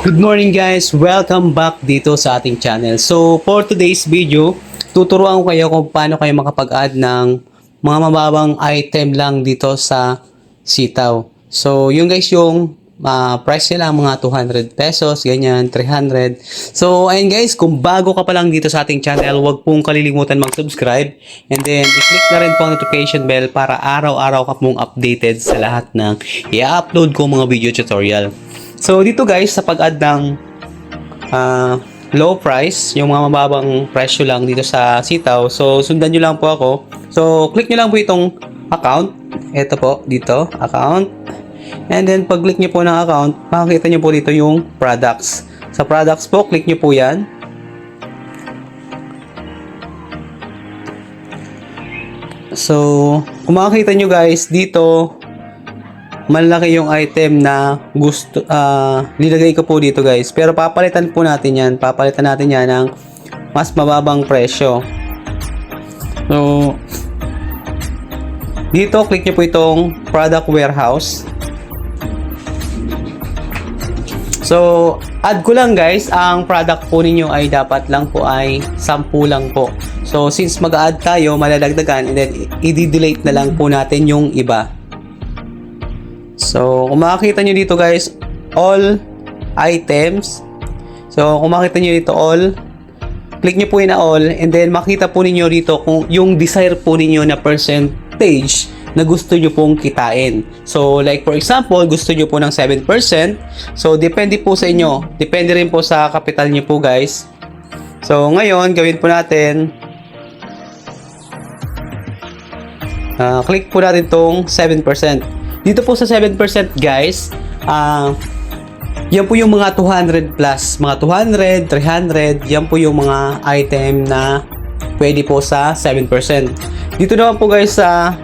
Good morning guys! Welcome back dito sa ating channel. So for today's video, tuturuan ko kayo kung paano kayo makapag-add ng mga mababang item lang dito sa sitaw. So yun guys yung ah, price nila mga 200 pesos, ganyan, 300. So ayun guys, kung bago ka pa lang dito sa ating channel, huwag pong kalilimutan mag-subscribe and then i-click na rin po ang notification bell para araw-araw ka pong updated sa lahat ng i-upload ko mga video tutorial. So dito guys sa pag-add ng ah, low price, yung mga mababang presyo lang dito sa sitaw. So sundan nyo lang po ako. So click nyo lang po itong account. Ito po dito, account. And then pag click nyo po ng account, makikita nyo po dito yung products. Sa products po, click nyo po yan. So, kung makikita nyo guys, dito malaki yung item na gusto ah nilagay ko po dito guys. Pero papalitan po natin yan. Papalitan natin yan ng mas mababang presyo. So dito click nyo po itong product warehouse. So add ko lang guys. Ang product po ninyo ay dapat lang po ay 10 lang po. So since mag-add tayo malalagdagan and then i-delete na lang po natin yung iba So, kung makikita nyo dito guys, all items. So, kung makita nyo dito all, click nyo po yun na all and then makita po ninyo dito kung yung desire po ninyo na percentage na gusto nyo pong kitain. So, like for example, gusto nyo po ng 7%. So, depende po sa inyo. Depende rin po sa capital nyo po guys. So, ngayon, gawin po natin Ah, click po natin tong 7%. Dito po sa 7% guys, ah yan po yung mga 200 plus, mga 200, 300, yan po yung mga item na pwede po sa 7%. Dito naman po guys sa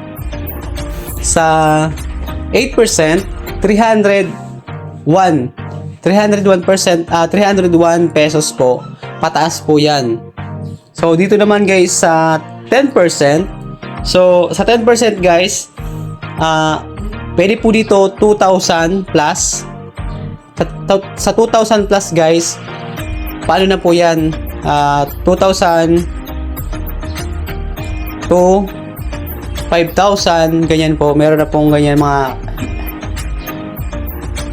sa 8%, 301 301% ah 301 pesos po. Pataas po 'yan. So dito naman guys sa 10%, So, sa 10% guys, ah pwede po dito 2,000 plus. Sa, sa 2,000 plus guys, paano na po yan? Ah 2,000 to 5,000, ganyan po. Meron na pong ganyan mga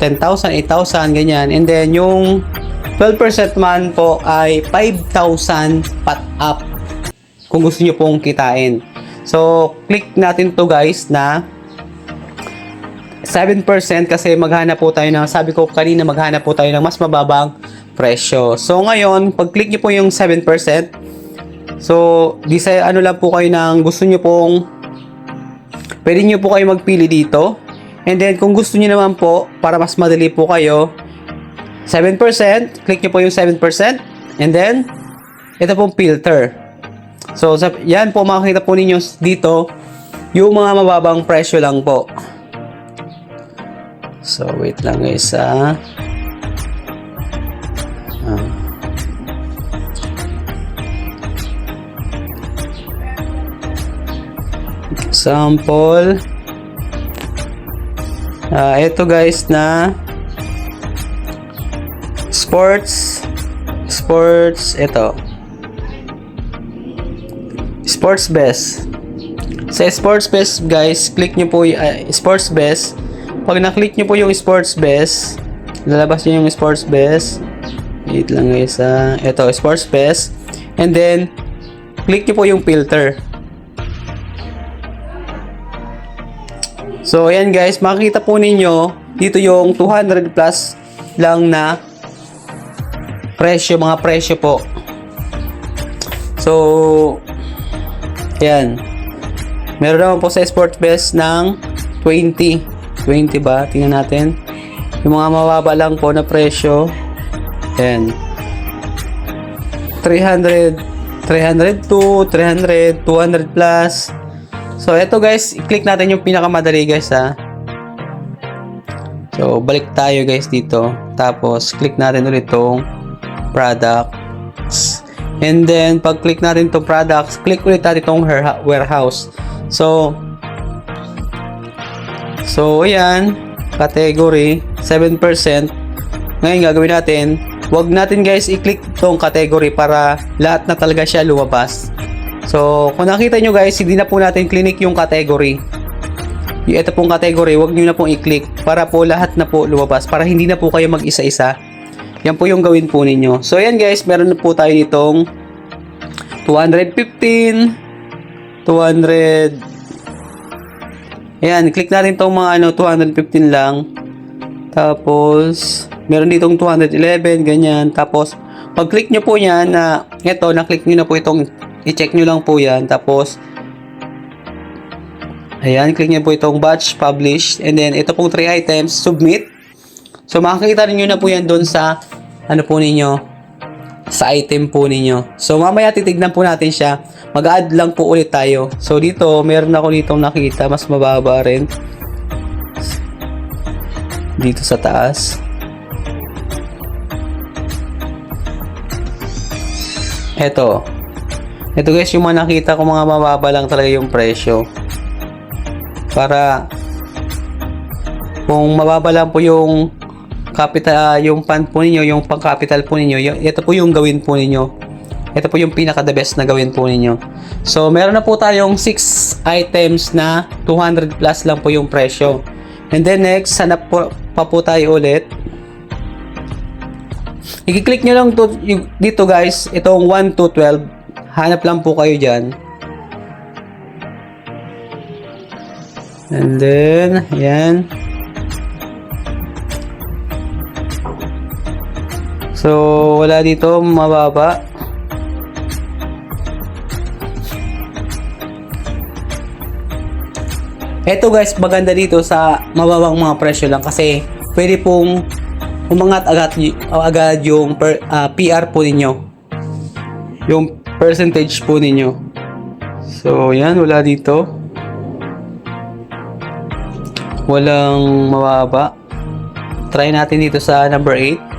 10,000, 8,000, ganyan. And then, yung 12% man po ay 5,000 pat up kung gusto nyo pong kitain. So, click natin to guys na 7% kasi maghanap po tayo ng, sabi ko kanina maghanap po tayo ng mas mababang presyo. So, ngayon, pag click nyo po yung 7%, so, sa ano lang po kayo ng gusto nyo pong, pwede nyo po kayo magpili dito. And then, kung gusto nyo naman po, para mas madali po kayo, 7%, click nyo po yung 7%, and then, ito pong filter. So, yan po makikita po ninyo dito, yung mga mababang presyo lang po. So, wait lang guys ah. Ah. Sample. Ah, ito guys na sports sports ito Sports Best. Sa Sports Best, guys, click nyo po uh, Sports Best. Pag na-click nyo po yung Sports Best, lalabas nyo yung Sports Best. Wait lang guys, ah. Ito, Sports Best. And then, click nyo po yung filter. So, ayan guys, makikita po ninyo, dito yung 200 plus lang na presyo, mga presyo po. So, Ayan. Meron naman po sa Sports Best ng 20. 20 ba? Tingnan natin. Yung mga mababa lang po na presyo. Ayan. 300, 302, 300, 200 plus. So, eto guys, i-click natin yung pinakamadali guys ha. So, balik tayo guys dito. Tapos, click natin ulit itong products. And then, pag click natin itong products, click ulit natin itong warehouse. So, so, ayan, category, 7%. ngayon gagawin natin, wag natin guys i-click tong category para lahat na talaga siya lumabas. So, kung nakita nyo guys, hindi na po natin clinic yung category. Yung ito pong category, wag nyo na pong i-click para po lahat na po lumabas. Para hindi na po kayo mag-isa-isa. Yan po yung gawin po ninyo. So, yan guys, meron na po tayo nitong 215, 200, Ayan, click natin tong mga ano, 215 lang. Tapos, meron ditong 211, ganyan. Tapos, pag click nyo po yan na, eto, na-click nyo na po itong, i-check nyo lang po yan. Tapos, ayan, click nyo po itong batch, publish. And then, ito pong 3 items, submit. So, makikita rin nyo na po yan doon sa, ano po ninyo, sa item po ninyo. So, mamaya titignan po natin siya. Mag-add lang po ulit tayo. So, dito, meron ako ditong nakita. Mas mababa rin. Dito sa taas. Eto. Ito guys, yung mga nakita ko mga mababa lang talaga yung presyo. Para kung mababa lang po yung capital, ah, yung pan po ninyo, yung pang capital po ninyo, ito po yung gawin po ninyo. Ito po yung pinaka the best na gawin po ninyo. So, meron na po tayong 6 items na 200 plus lang po yung presyo. And then next, hanap po, pa po tayo ulit. I-click nyo lang to, dito guys, itong 1 to 12. Hanap lang po kayo dyan. And then, ayan. So, wala dito, mababa. Ito guys, maganda dito sa mababang mga presyo lang kasi pwede pong umangat agad, agad yung per, ah, PR po ninyo. Yung percentage po ninyo. So, yan, wala dito. Walang mababa. Try natin dito sa number 8.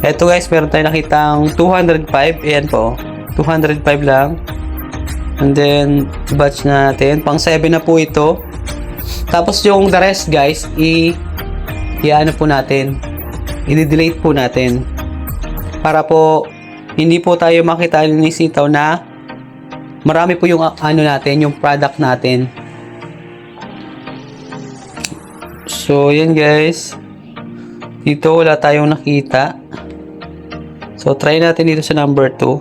Eto guys, meron tayong nakitang 205. Ayan po. 205 lang. And then, batch natin. Pang 7 na po ito. Tapos yung the rest guys, i i-ano po natin. I-delete po natin. Para po hindi po tayo makita ni sitaw na marami po yung ano natin, yung product natin. So, yan guys. Dito wala tayong nakita. So, try natin dito sa number 2.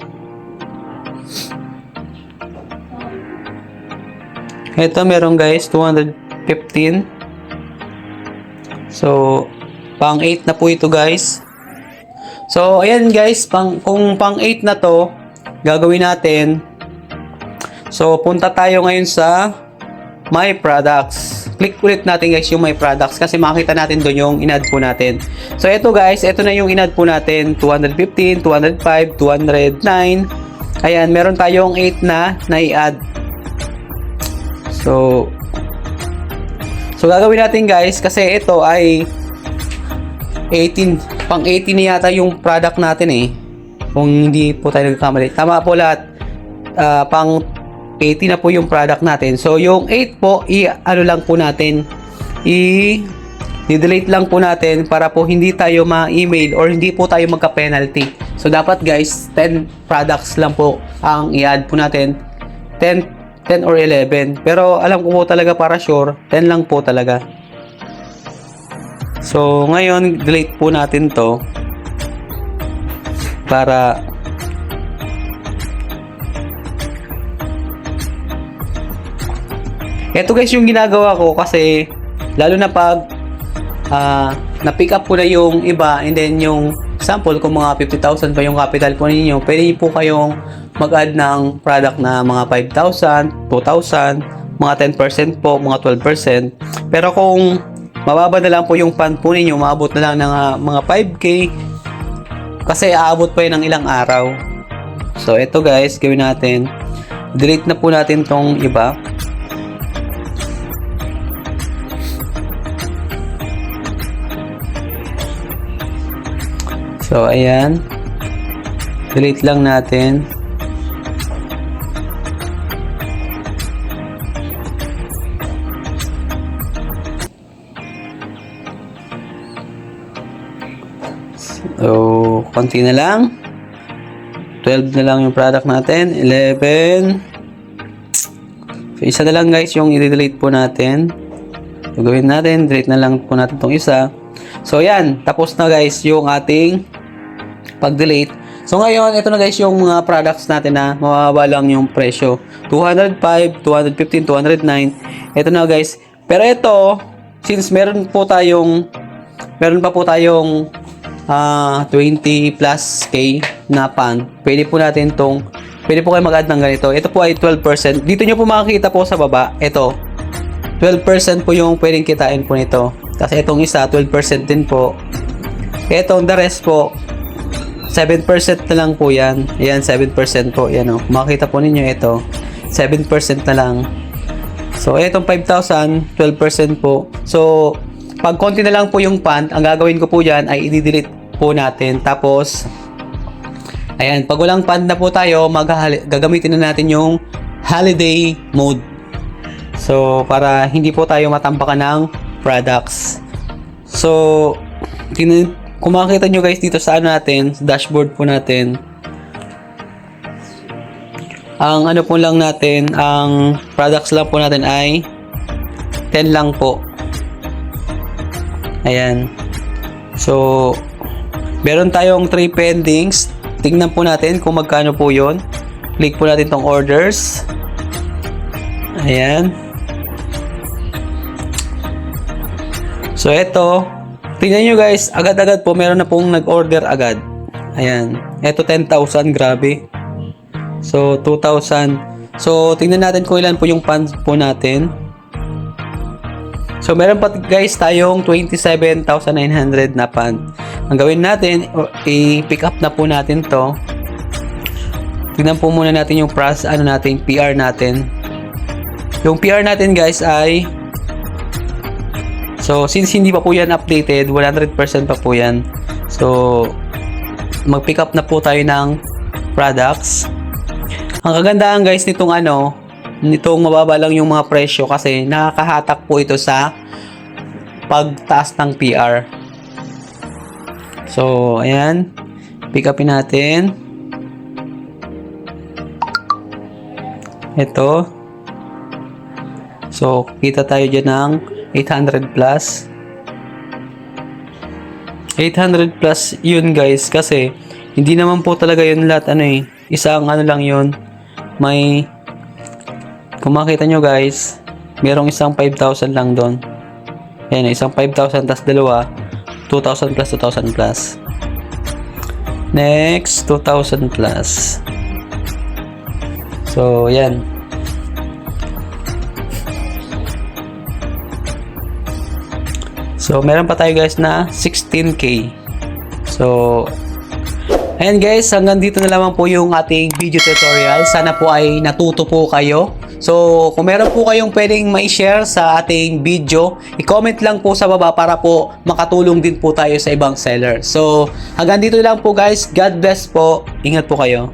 Ito, meron guys, 215. So, pang 8 na po ito guys. So, ayan guys, pang, kung pang 8 na to, gagawin natin. So, punta tayo ngayon sa My Products. Click ulit natin guys yung My Products kasi makita natin doon yung in-add po natin. So, ito guys, ito na yung in-add po natin. 215, 205, 209. Ayan, meron tayong 8 na na i-add. So, so gagawin natin guys kasi ito ay 18, pang 18 na yata yung product natin eh. Kung hindi po tayo nagkamali. Tama po lahat. Ah, pang 80 na po yung product natin. So, yung 8 po, i-ano lang po natin, i- i-delete lang po natin para po hindi tayo ma-email or hindi po tayo magka-penalty. So, dapat guys, 10 products lang po ang i-add po natin. 10, 10 or 11. Pero alam ko po talaga para sure, 10 lang po talaga. So, ngayon, delete po natin to para Ito guys yung ginagawa ko kasi lalo na pag ah, na-pick up ko na yung iba and then yung sample kung mga 50,000 pa yung capital po ninyo, pwede po kayong mag-add ng product na mga 5,000, 2,000, mga 10% po, mga 12%. Pero kung mababa na lang po yung pan po ninyo, maabot na lang ng ah, mga 5K kasi aabot pa yun ng ilang araw. So, ito guys, gawin natin. Delete na po natin tong iba. So, ayan. Delete lang natin. So, konti na lang. 12 na lang yung product natin. 11. So, isa na lang guys yung i-delete po natin. So, gawin natin. Delete na lang po natin itong isa. So, yan. Tapos na guys yung ating pag-delete. So, ngayon, ito na guys yung mga products natin na mababa lang yung presyo. 205, 215, 209. Ito na guys. Pero ito, since meron po tayong meron pa po tayong ah 20 plus K na pan, pwede po natin tong pwede po kayo mag-add ng ganito. Ito po ay 12%. Dito nyo po makikita po sa baba, ito. 12% po yung pwedeng kitain po nito. Kasi itong isa, 12% din po. Itong the rest po, 7% na lang po yan. Ayan, 7% po. Yan o. Makita po ninyo ito. 7% na lang. So, itong 5,000, 12% po. So, pag konti na lang po yung pan, ang gagawin ko po dyan ay i-delete po natin. Tapos, ayan, pag walang pan na po tayo, gagamitin na natin yung holiday mode. So, para hindi po tayo matambakan ng products. So, tingnan, kung makikita nyo guys dito sa ano natin, sa dashboard po natin, ang ano po lang natin, ang products lang po natin ay 10 lang po. Ayan. So, meron tayong 3 pendings. Tingnan po natin kung magkano po yon. Click po natin tong orders. Ayan. So, ito. Tingnan nyo guys, agad-agad po meron na pong nag-order agad. Ayan. Ito 10,000, grabe. So, 2,000. So, tingnan natin kung ilan po yung funds po natin. So, meron pa guys tayong 27,900 na fund. Ang gawin natin, i-pick up na po natin to. Tingnan po muna natin yung pras, ano natin, PR natin. Yung PR natin guys ay So, since hindi pa po yan updated, 100% pa po yan. So, mag-pick up na po tayo ng products. Ang kagandahan guys nitong ano, nitong mababa lang yung mga presyo kasi nakakahatak po ito sa pagtaas ng PR. So, ayan. Pick upin natin. Ito. So, kita tayo dyan ng 800 plus. 800 plus yun guys kasi hindi naman po talaga yun lahat ano eh. Isang ano lang yun. May kung makita nyo guys, merong isang 5,000 lang doon. Ayan, isang 5,000 tas dalawa, 2,000 plus 2,000 plus. Next, 2,000 plus. So, yan. So, meron pa tayo guys na 16k. So, ayan guys, hanggang dito na lamang po yung ating video tutorial. Sana po ay natuto po kayo. So, kung meron po kayong pwedeng ma-share sa ating video, i-comment lang po sa baba para po makatulong din po tayo sa ibang seller. So, hanggang dito lang po guys. God bless po. Ingat po kayo.